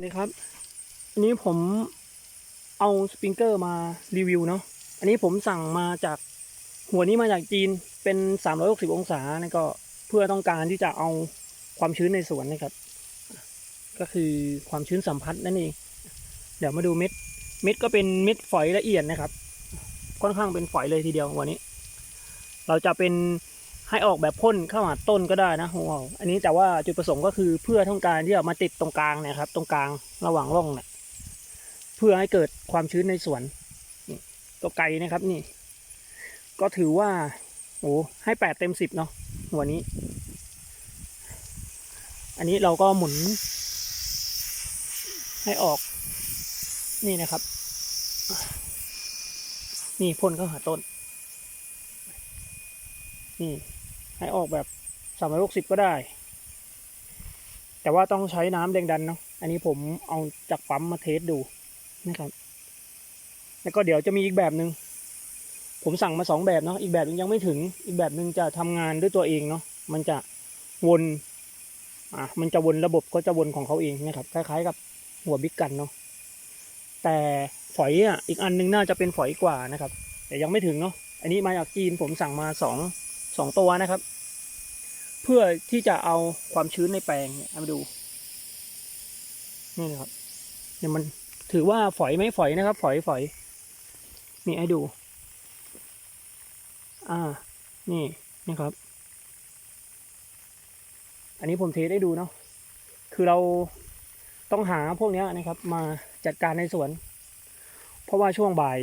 นี่ครับอันนี้ผมเอาสปริงเกอร์มารีวิวเนาะอันนี้ผมสั่งมาจากหัวนี้มาจากจีนเป็น 360 องศานะก็เพื่อต้องการที่จะเอาความชื้นในสวนนะครับ ก็คือความชื้นสัมผัสนั่นเองเดี๋ยวมาดูเม็ด เม็ดก็เป็นเม็ดฝอยละเอียดนะครับ ค่อนข้างเป็นฝอยเลยทีเดียววันนี้ เราจะเป็น ให้ออกแบบพ่นเข้าหาต้นก็ได้นะของเราอันนี้แต่ว่าจุดประสงค์ก็คือเพื่อต้องการที่จะมาติดตรงกลางเนยครับ ตรงกลางระหว่างร่องเนี่ยเพื่อให้เกิดความชื้นในสวนตัวไกลนะครับนี่ ก็ถือว่าโอ้ให้แปดเต็มสิบเนาะหัวนี้ อันนี้เราก็หมุน ให้ออก นี่นะครับ นี่พ่นเข้าหาต้น นี่ ให้ออกแบบสามร้อยหกสิบก็ได้ แต่ว่าต้องใช้น้ำแรงดันเนาะอันนี้ผมเอาจากปั๊มมาเทสดูนะครับ แล้วก็เดี๋ยวจะมีอีกแบบหนึ่งผมสั่งมาสองแบบเนาะอีกแบบหนึงยังไม่ถึง อีกแบบหนึ่งจะทำงานด้วยตัวเองเนาะมันจะวนอะมันจะวนระบบก็จะวนของเขาเองนะครับคล้ายๆกับหัวบิ๊กกันเนาะแต่ฝอยอะอีกอันหนึงน่าจะเป็นฝอยกว่านะครับ แต่ยังไม่ถึงเนาะอันนี้มาจากจีนผมสั่งมาสองสองตัวนะครับ เพื่อที่จะเอาความชื้นในแปลงเนี่ยมาดูนี่นะครับเนี่ยมันถือว่าฝอยไหมฝอยนะครับ ฝอยฝอยนี่ให้ดู อ่า นี่นะครับ อันนี้ผมเทสได้ดูเนาะคือเราต้องหาพวกนี้นะครับ มาจัดการในสวน เพราะว่าช่วงบ่าย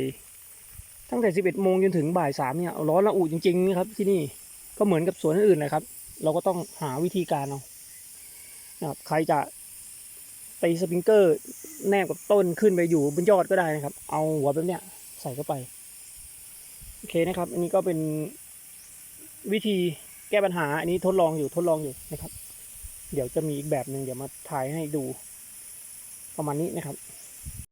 ตั้งแต่ 11โมงจนถึงบ่ายสามเนี่ยร้อนระอุจริงๆนะครับที่นี่ก็เหมือนกับสวนอื่นๆนะครับ เราก็ต้องหาวิธีการเอานะครับใครจะตีสปริงเกอร์แนบกับต้นขึ้นไปอยู่บนยอดก็ได้นะครับ เอาหัวแบบเนี้ยใส่เข้าไป โอเคนะครับ อันนี้ก็เป็นวิธีแก้ปัญหา อันนี้ทดลองอยู่ทดลองอยู่นะครับ เดี๋ยวจะมีอีกแบบหนึ่งเดี๋ยวมาถ่ายให้ดูประมาณนี้นะครับ